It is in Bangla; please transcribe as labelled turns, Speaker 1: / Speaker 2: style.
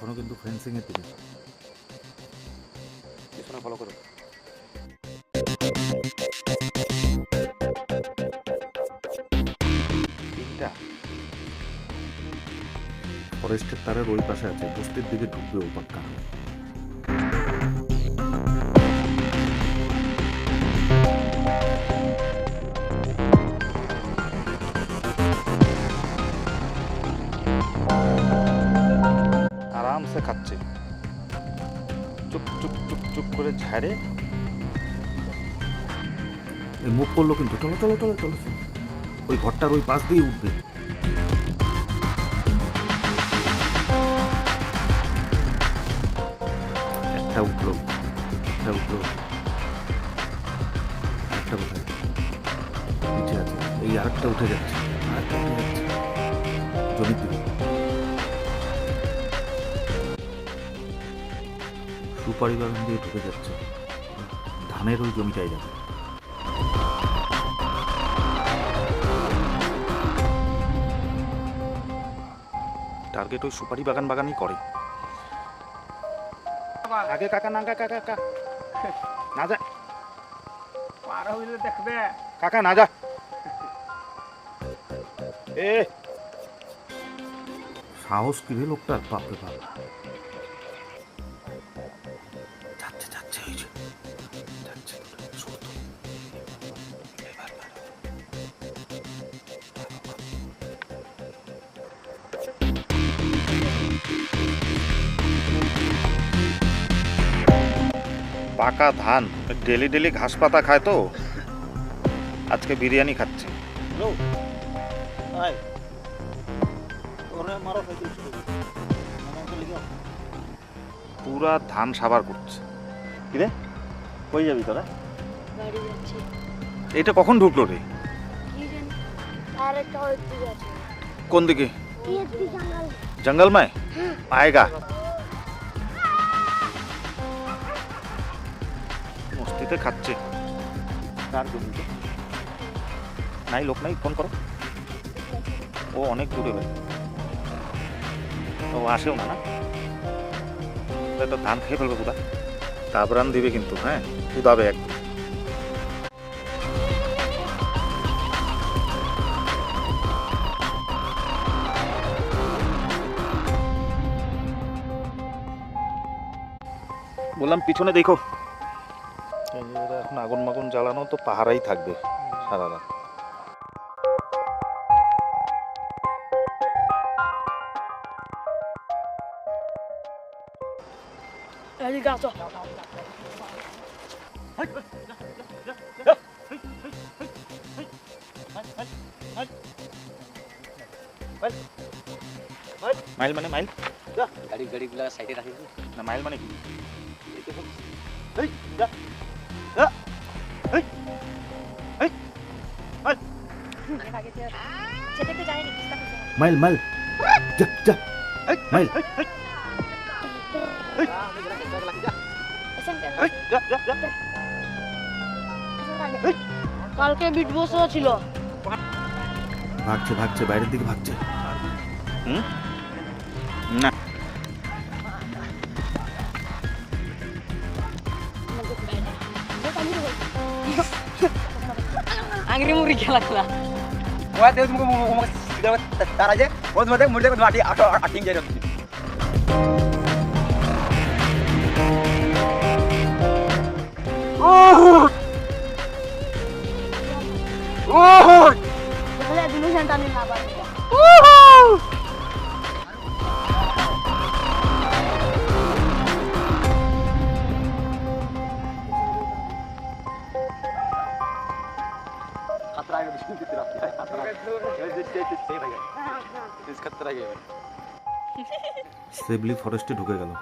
Speaker 1: ক্রসিং এর দিকে
Speaker 2: পিছনে ফলো করো।
Speaker 1: ফরেস্টের তারের ওই পাশে আছে বস্তির দিকে ঢুকবে ও পাক্কা।
Speaker 2: খাচ্ছে চুপ চুপ চুপ চুপ করে ঝাড়ে।
Speaker 1: মুখ করল কিন্তু। চলো চলো চলো চলো। ওই ঘরটার ওই পাশ দিয়ে উঠবে। একটা উঠল একটা উঠল। একটা আছে। এই আরেকটা উঠে যাচ্ছে। আরেকটা উঠে যাচ্ছে। সুপারি বাগান দিয়ে ঢুকে যাচ্ছে। ধানের ওই জমিটাই যাবে
Speaker 2: টার্গেট ওই সুপারি বাগান বাগানই করে। আগে কাকা না কাকা কাকা। না যা।
Speaker 3: পার হইলে দেখবে।
Speaker 2: কাকা না যা। এ।
Speaker 1: সাহস কি রে লোকটার? বাপরে বাপ।
Speaker 2: পাকা ধান ডেলি ডেলি ঘাস পাতা খায় তো। আজকে বিরিয়ানি খাচ্ছে। পুরা ধান সাবার করছে।
Speaker 3: কিরে কই যাবি তোরা?
Speaker 2: এটা কখন ঢুকলো রে? কোন দিকে?
Speaker 4: জঙ্গল।
Speaker 2: মায়? আয়গা ভিতরে খাচ্ছে।
Speaker 3: আর
Speaker 2: নাই লোক নাই ফোন করো। ও অনেক দূরে ভাই। ও আসেও না না? তো ধান খেয়ে ফেলবে পুরা তাবরান দিবে কিন্তু হ্যাঁ? দাবে এক। বললাম পিছনে দেখো। এখন আগুন মাগুন জ্বালানো তো পাহারাই থাকবে সারা রাত। মাইল মানে মাইল?
Speaker 5: গাড়ি গাড়িগুলা সাইডে রাখি।
Speaker 2: না মাইল মানে কি?
Speaker 1: Mile mile. যা যা। মাইল।
Speaker 4: কালকে বিট বসও ছিল।
Speaker 1: ভাগছে ভাগছে বাইরের দিকে ভাগছে।
Speaker 2: না।
Speaker 4: আংরি মুড়ি খেলা খেলা।
Speaker 5: Wah, dia mau mau mau sudah tar aja. Oh, sebentar mulai ke mati atau ating jadi.
Speaker 4: তাহলে
Speaker 1: সেবলি ফরেস্টে ঢুকে গেল।